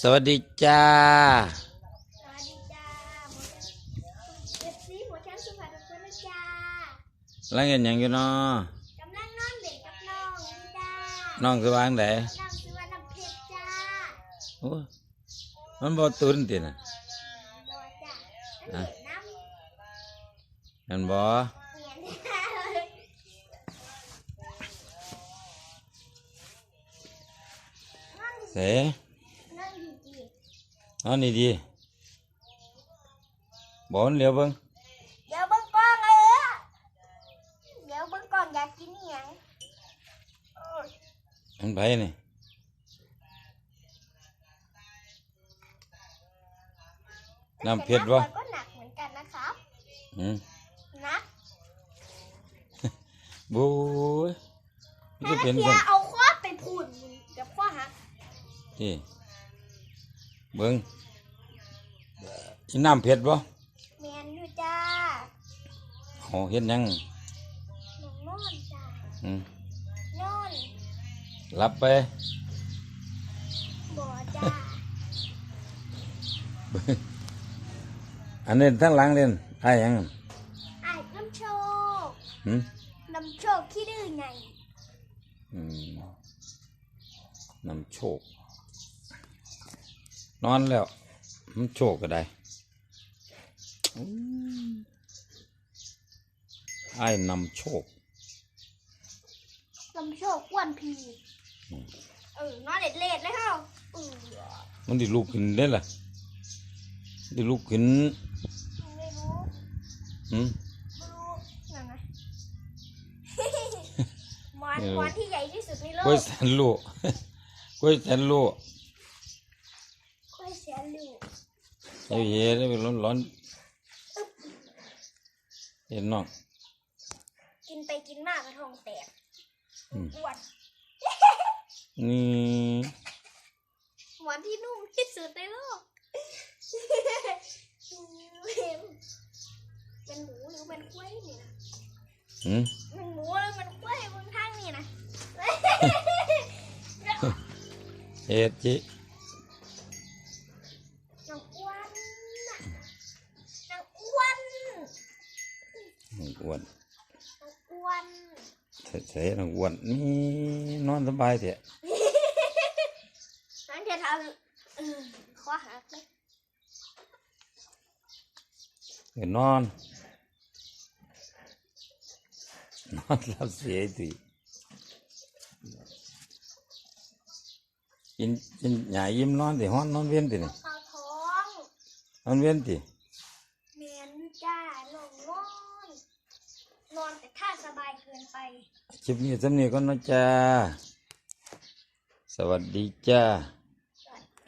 สวัสดีจ้า สวัสดีจ้าหมอเอฟซีหัวฉันสุภาพทุกคนนะจ้าแล้วเงินหยังอยู่เนาะกำลังนอนเล่นกับน้องนี่จ้าน้องสว่างไดน้องชื่อว่าน้ำเพชรจ้าโอ้มันบ่ตื่นติน่ะบอจ้าน้ำเล่นน้ำมันบ่เนียนจ้าเลยเสนั่งดี นอนนี่ดีบ่มันเหลียวเบิ่งๆเดี๋ยวเบิ้งกล้องเออเดี๋ยวเบิ้งกล้องอยากกินอหยังโอ้ยมันไปนี่น้ำเผ็ดบ่แต่น้ำก็หนักเหมือนกันนะครับอืมหนักบู๊ยมันจะเป็นเพีซั่ยนเอาข้อไปพูดเดี๋ยวข้อหักที่ เบิ่งอีน้ำเผ็ดบ่แมนอยู่จ้าโอ้เฮ็ดหยังหนูนอนจ้าอืมนอนหลับไปบ่จ้าอันนี้ทั้งหลังเล่นไอ้หยังไอ้น้ำโชคหืมน้ำโชคขี้ดื้อไงอืมนำโชค นอนแล้ว มันโชคก็ได้อืมไอ้นำโชคน้ำโชคอ้วนพีเออนอนเล็ดเล็ดเลยเฮาเออมันได้ลุกขึ้นได้ล่ะได้ลุกขึ้นไม่รู้หืมไม่รู้นั่นนะหมอนเออหมอนที่ใหญ่ที่สุดในโลกล้วยกแสนลูกกล้วยแสนลูกค่อย เสียลูกเฮ้ยเฮ้ได้ไปร้อนร้อนเห็นน้องกินไปกินมากกระทองแตกอืมอ้วนนี่หมอนที่นุ่มที่สุดในโลกเป็นหมูหรือเป็นกล้วยนี่นะหืมมันหมูแล้วมันกล้วยบนข้างนี่นะเฮ็ดจิ อ้วนน้องอ้วนเฉยๆน้องอ้วนนี่นอนสบายเถอะน้องจะทำเออข้อหักเลยเดี๋ยวนอน นอนหลับเสียทีกินกินหยายิ้มนอนติห้อนนอนเวียนตินี่เข้าท้องนอนเวียนติ เมียนจ้าลงนอน นอนแต่ท่าสบายเกินไป คลิปนี้สำนีก็นะจ้า สวัสดีจ้า